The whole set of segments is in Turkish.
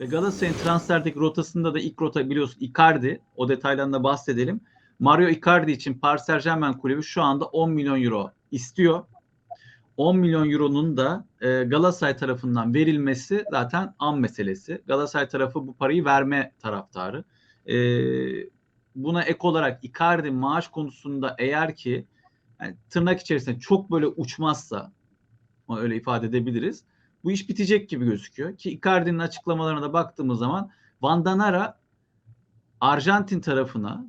Ve Galatasaray'ın transferdeki rotasında da ilk rota biliyorsun Icardi. O detaylarını da bahsedelim. Mario Icardi için Paris Saint Germain kulübü şu anda 10 milyon euro istiyor. 10 milyon euronun da e, Galatasaray tarafından verilmesi zaten an meselesi. Galatasaray tarafı bu parayı verme taraftarı. E, buna ek olarak Icardi maaş konusunda eğer ki yani tırnak içerisinde çok böyle uçmazsa öyle ifade edebiliriz. Bu iş bitecek gibi gözüküyor. Ki Icardi'nin açıklamalarına da baktığımız zaman Van Danara Arjantin tarafına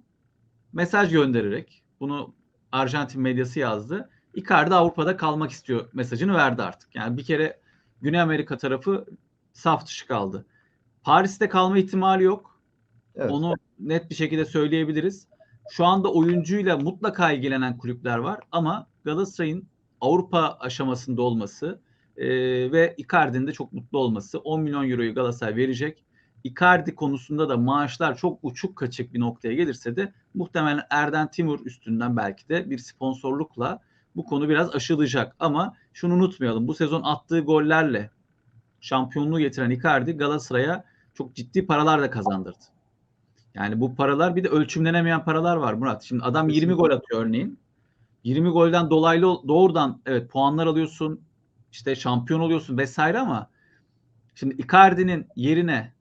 mesaj göndererek bunu Arjantin medyası yazdı. Icardi Avrupa'da kalmak istiyor mesajını verdi artık. Yani bir kere Güney Amerika tarafı saf dışı kaldı. Paris'te kalma ihtimali yok. Evet. Onu net bir şekilde söyleyebiliriz. Şu anda oyuncuyla mutlaka ilgilenen kulüpler var ama Galatasaray'ın Avrupa aşamasında olması e, ve Icardi'nin de çok mutlu olması 10 milyon euroyu Galatasaray verecek. Icardi konusunda da maaşlar çok uçuk kaçık bir noktaya gelirse de muhtemelen Erden Timur üstünden belki de bir sponsorlukla bu konu biraz aşılacak. Ama şunu unutmayalım. Bu sezon attığı gollerle şampiyonluğu getiren Icardi Galatasaray'a çok ciddi paralar da kazandırdı. Yani bu paralar bir de ölçümlenemeyen paralar var Murat. Şimdi adam 20 gol atıyor örneğin. 20 golden dolaylı doğrudan evet puanlar alıyorsun. İşte şampiyon oluyorsun vesaire ama şimdi Icardi'nin yerine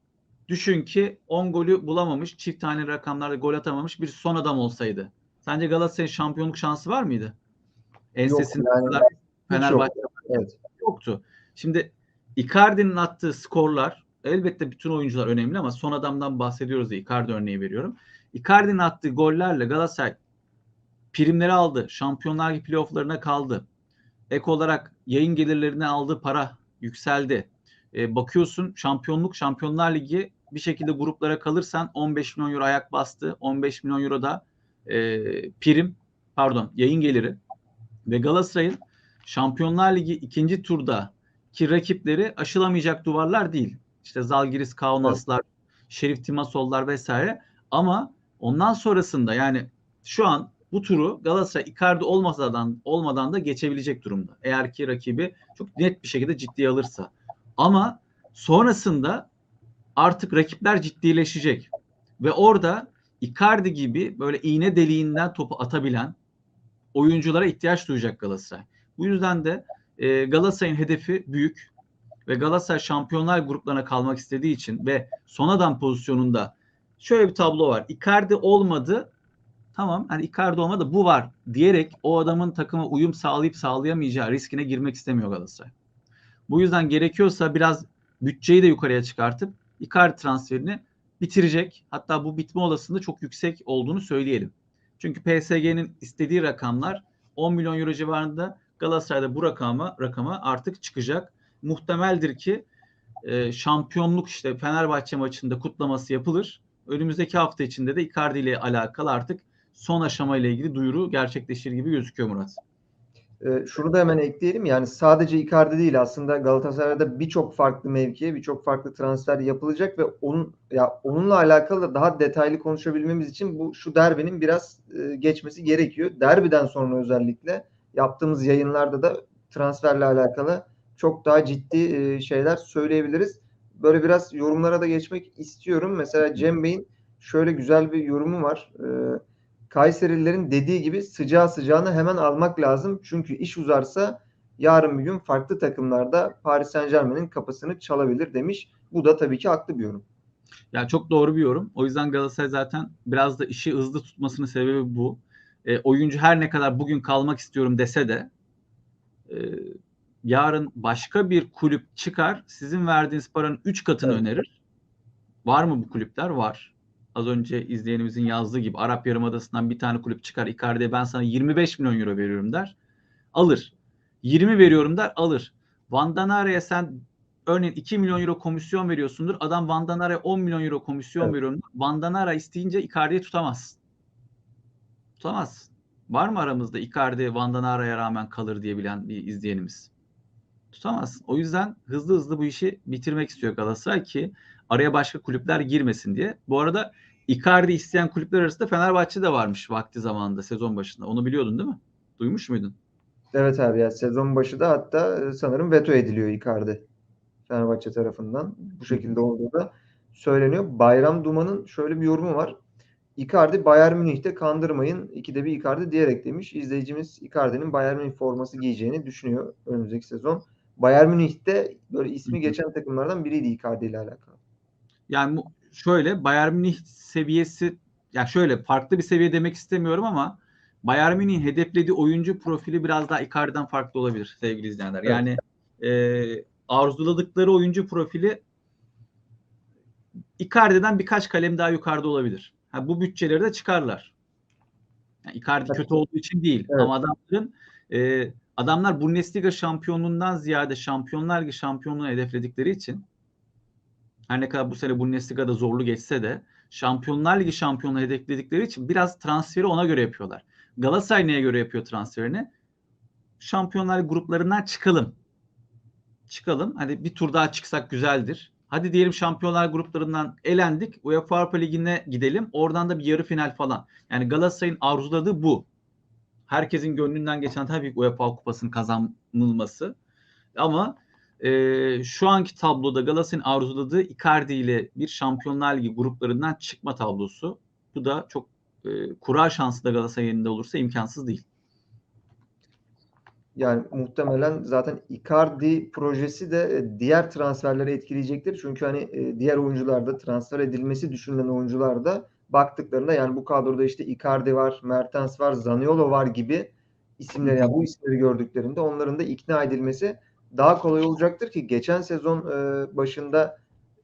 düşün ki 10 golü bulamamış, çift tane rakamlarda gol atamamış bir son adam olsaydı. Sence Galatasaray'ın şampiyonluk şansı var mıydı? Ensesinde yani, Fenerbahçe yok. evet. yoktu. Şimdi Icardi'nin attığı skorlar elbette bütün oyuncular önemli ama son adamdan bahsediyoruz diye Icardi örneği veriyorum. Icardi'nin attığı gollerle Galatasaray primleri aldı. Şampiyonlar Ligi playofflarına kaldı. Ek olarak yayın gelirlerine aldığı para yükseldi. E, bakıyorsun şampiyonluk Şampiyonlar Ligi bir şekilde gruplara kalırsan 15 milyon euro ayak bastı. 15 milyon euro da e, prim pardon yayın geliri ve Galatasaray'ın Şampiyonlar Ligi ikinci turda ki rakipleri aşılamayacak duvarlar değil. İşte Zalgiris, Kaunaslar, evet. Şerif Timasollar vesaire. Ama ondan sonrasında yani şu an bu turu Galatasaray Icardi olmadan olmadan da geçebilecek durumda. Eğer ki rakibi çok net bir şekilde ciddiye alırsa. Ama sonrasında artık rakipler ciddileşecek. Ve orada Icardi gibi böyle iğne deliğinden topu atabilen oyunculara ihtiyaç duyacak Galatasaray. Bu yüzden de e, Galatasaray'ın hedefi büyük ve Galatasaray şampiyonlar gruplarına kalmak istediği için ve son adam pozisyonunda şöyle bir tablo var. Icardi olmadı. Tamam hani Icardi olmadı bu var diyerek o adamın takıma uyum sağlayıp sağlayamayacağı riskine girmek istemiyor Galatasaray. Bu yüzden gerekiyorsa biraz bütçeyi de yukarıya çıkartıp Icardi transferini bitirecek. Hatta bu bitme olasılığı çok yüksek olduğunu söyleyelim. Çünkü PSG'nin istediği rakamlar 10 milyon euro civarında Galatasaray'da bu rakama rakama artık çıkacak. Muhtemeldir ki e, şampiyonluk işte Fenerbahçe maçında kutlaması yapılır. Önümüzdeki hafta içinde de Icardi ile alakalı artık son aşama ile ilgili duyuru gerçekleşir gibi gözüküyor Murat. E, şunu da hemen ekleyelim yani sadece Icardi değil aslında Galatasaray'da birçok farklı mevkiye birçok farklı transfer yapılacak ve onun ya onunla alakalı da daha detaylı konuşabilmemiz için bu şu derbinin biraz e, geçmesi gerekiyor. Derbiden sonra özellikle yaptığımız yayınlarda da transferle alakalı çok daha ciddi e, şeyler söyleyebiliriz. Böyle biraz yorumlara da geçmek istiyorum. Mesela Cem Bey'in şöyle güzel bir yorumu var. E, Kayserililerin dediği gibi sıcağı sıcağına hemen almak lazım. Çünkü iş uzarsa yarın bir gün farklı takımlarda Paris Saint Germain'in kapısını çalabilir demiş. Bu da tabii ki haklı bir yorum. Ya çok doğru bir yorum. O yüzden Galatasaray zaten biraz da işi hızlı tutmasının sebebi bu. E, oyuncu her ne kadar bugün kalmak istiyorum dese de e, yarın başka bir kulüp çıkar sizin verdiğiniz paranın 3 katını evet. önerir. Var mı bu kulüpler? Var az önce izleyenimizin yazdığı gibi Arap Yarımadası'ndan bir tane kulüp çıkar Icardi'ye ben sana 25 milyon euro veriyorum der. Alır. 20 veriyorum der alır. Van sen örneğin 2 milyon euro komisyon veriyorsundur. Adam Van Danara'ya 10 milyon euro komisyon evet. veriyorum. Van isteyince Icardi'ye tutamaz. Tutamaz. Var mı aramızda Icardi Van Danara'ya rağmen kalır diye bilen bir izleyenimiz? Tutamaz. O yüzden hızlı hızlı bu işi bitirmek istiyor Galatasaray ki araya başka kulüpler girmesin diye. Bu arada Icardi isteyen kulüpler arasında Fenerbahçe de varmış vakti zamanında sezon başında. Onu biliyordun değil mi? Duymuş muydun? Evet abi ya sezon başı da hatta sanırım veto ediliyor Icardi. Fenerbahçe tarafından. Bu şekilde olduğu da söyleniyor. Bayram Duman'ın şöyle bir yorumu var. Icardi Bayern Münih'te kandırmayın. İkide bir Icardi diyerek demiş. İzleyicimiz Icardi'nin Bayern Münih forması giyeceğini düşünüyor önümüzdeki sezon. Bayern Münih'te böyle ismi geçen takımlardan biriydi Icardi ile alakalı. Yani şöyle Bayern Münih seviyesi yani şöyle farklı bir seviye demek istemiyorum ama Bayern Münih'in hedeflediği oyuncu profili biraz daha Icardi'den farklı olabilir sevgili izleyenler. Evet. Yani e, arzuladıkları oyuncu profili Icardi'den birkaç kalem daha yukarıda olabilir. Ha, bu bütçeleri de çıkarlar. Yani Icardi Evet. kötü olduğu için değil Evet. ama adamların e, adamlar Bundesliga şampiyonluğundan ziyade Şampiyonlar Ligi şampiyonluğunu hedefledikleri için her ne kadar bu sene Bundesliga'da zorlu geçse de Şampiyonlar Ligi şampiyonluğu hedefledikleri için biraz transferi ona göre yapıyorlar. Galatasaray neye göre yapıyor transferini? Şampiyonlar gruplarından çıkalım. Çıkalım. Hadi bir tur daha çıksak güzeldir. Hadi diyelim Şampiyonlar gruplarından elendik. UEFA Avrupa Ligi'ne gidelim. Oradan da bir yarı final falan. Yani Galatasaray'ın arzuladığı bu. Herkesin gönlünden geçen tabii UEFA Kupası'nın kazanılması. Ama e, şu anki tabloda Galatasaray'ın arzuladığı Icardi ile bir Şampiyonlar Ligi gruplarından çıkma tablosu. Bu da çok e, kura şansı da Galatasaray'ın elinde olursa imkansız değil. Yani muhtemelen zaten Icardi projesi de e, diğer transferleri etkileyecektir. Çünkü hani e, diğer oyuncularda transfer edilmesi düşünülen oyuncularda baktıklarında yani bu kadroda işte Icardi var, Mertens var, Zaniolo var gibi isimleri yani bu isimleri gördüklerinde onların da ikna edilmesi daha kolay olacaktır ki geçen sezon e, başında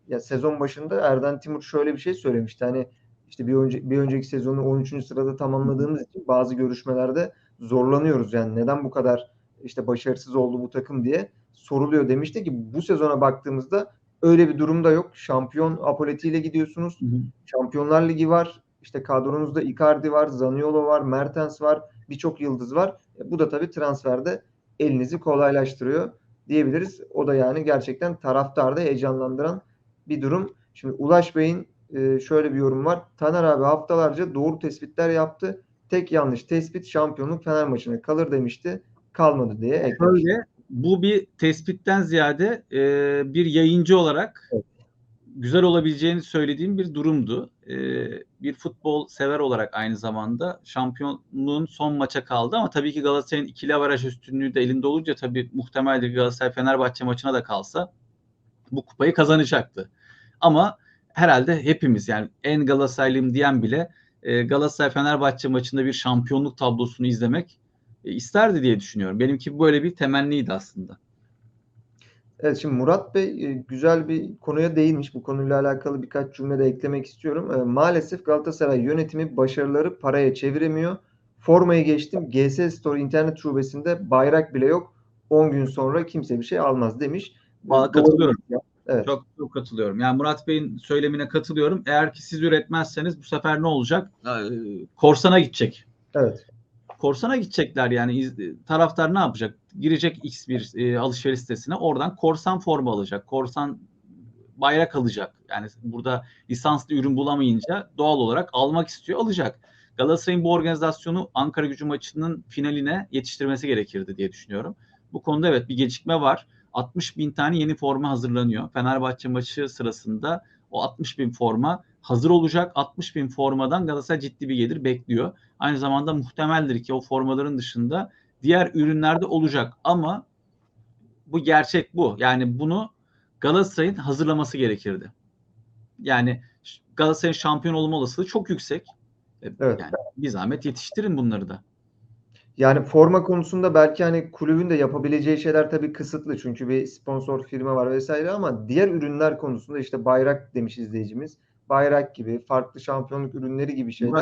ya sezon başında Erden Timur şöyle bir şey söylemişti. Hani işte bir önce bir önceki sezonu 13. sırada tamamladığımız için bazı görüşmelerde zorlanıyoruz. Yani neden bu kadar işte başarısız oldu bu takım diye soruluyor demişti ki bu sezona baktığımızda öyle bir durumda yok. Şampiyon apoletiyle gidiyorsunuz. Hı hı. Şampiyonlar Ligi var. İşte kadronuzda Icardi var, Zaniolo var, Mertens var. Birçok yıldız var. E, Bu da tabii transferde elinizi kolaylaştırıyor diyebiliriz. O da yani gerçekten taraftarda heyecanlandıran bir durum. Şimdi Ulaş Bey'in e, şöyle bir yorum var. Taner abi haftalarca doğru tespitler yaptı. Tek yanlış tespit şampiyonluk Fener maçına kalır demişti. Kalmadı diye eklemiş. Şöyle bu bir tespitten ziyade e, bir yayıncı olarak Evet. Güzel olabileceğini söylediğim bir durumdu. E, bir futbol sever olarak aynı zamanda şampiyonluğun son maça kaldı ama tabii ki Galatasaray'ın ikili avaraj üstünlüğü de elinde olunca tabii muhtemeldir Galatasaray Fenerbahçe maçına da kalsa bu kupayı kazanacaktı. Ama herhalde hepimiz yani en Galatasaraylıyım diyen bile e, Galatasaray Fenerbahçe maçında bir şampiyonluk tablosunu izlemek e, isterdi diye düşünüyorum. Benimki böyle bir temenniydi aslında. Evet şimdi Murat Bey e, güzel bir konuya değinmiş. Bu konuyla alakalı birkaç cümle de eklemek istiyorum. E, Maalesef Galatasaray yönetimi başarıları paraya çeviremiyor. Formaya geçtim. GS Store internet şubesinde bayrak bile yok. 10 gün sonra kimse bir şey almaz demiş. Doğru. katılıyorum. Evet. Çok çok katılıyorum. Yani Murat Bey'in söylemine katılıyorum. Eğer ki siz üretmezseniz bu sefer ne olacak? Korsana gidecek. Evet. Korsana gidecekler yani taraftar ne yapacak? Girecek X bir e, alışveriş sitesine oradan korsan forma alacak. Korsan bayrak alacak. Yani burada lisanslı ürün bulamayınca doğal olarak almak istiyor alacak. Galatasaray'ın bu organizasyonu Ankara gücü maçının finaline yetiştirmesi gerekirdi diye düşünüyorum. Bu konuda evet bir gecikme var. 60 bin tane yeni forma hazırlanıyor. Fenerbahçe maçı sırasında o 60 bin forma hazır olacak. 60 bin formadan Galatasaray ciddi bir gelir bekliyor. Aynı zamanda muhtemeldir ki o formaların dışında diğer ürünlerde olacak. Ama bu gerçek bu. Yani bunu Galatasaray'ın hazırlaması gerekirdi. Yani Galatasaray'ın şampiyon olma olasılığı çok yüksek. E, Evet. Yani bir zahmet yetiştirin bunları da. Yani forma konusunda belki hani kulübün de yapabileceği şeyler tabii kısıtlı. Çünkü bir sponsor firma var vesaire ama diğer ürünler konusunda işte bayrak demiş izleyicimiz. Bayrak gibi, farklı şampiyonluk ürünleri gibi şeyler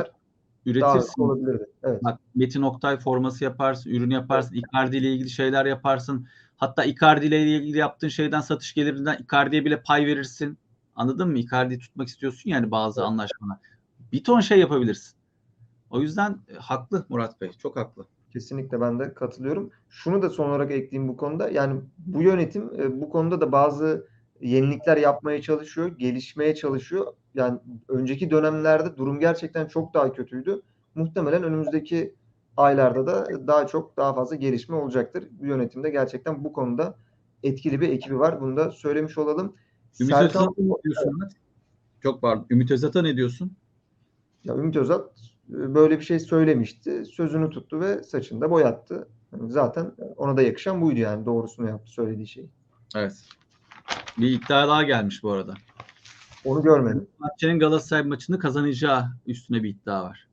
daha Üretirsin. olabilirdi. Evet. Bak Metin Oktay forması yaparsın, ürün yaparsın, Icardi ile ilgili şeyler yaparsın. Hatta Icardi ile ilgili yaptığın şeyden satış gelirinden Icardi'ye bile pay verirsin. Anladın mı? Icardi'yi tutmak istiyorsun yani bazı Evet. anlaşmalar. Bir ton şey yapabilirsin. O yüzden e, haklı Murat Bey. Çok haklı. Kesinlikle ben de katılıyorum. Şunu da son olarak ekleyeyim bu konuda. Yani bu yönetim e, bu konuda da bazı yenilikler yapmaya çalışıyor, gelişmeye çalışıyor. Yani önceki dönemlerde durum gerçekten çok daha kötüydü. Muhtemelen önümüzdeki aylarda da daha çok daha fazla gelişme olacaktır. Bu yönetimde gerçekten bu konuda etkili bir ekibi var. Bunu da söylemiş olalım. Ümit Serkan Özat'a ne diyorsun? Çok pardon. Ümit Özat'a ne diyorsun? Ya Ümit Özat e, böyle bir şey söylemişti. Sözünü tuttu ve saçını da boyattı. Yani zaten ona da yakışan buydu yani doğrusunu yaptı söylediği şey. Evet. Bir iddia daha gelmiş bu arada. Onu görmedim. Fenerbahçe'nin Galatasaray maçını kazanacağı üstüne bir iddia var.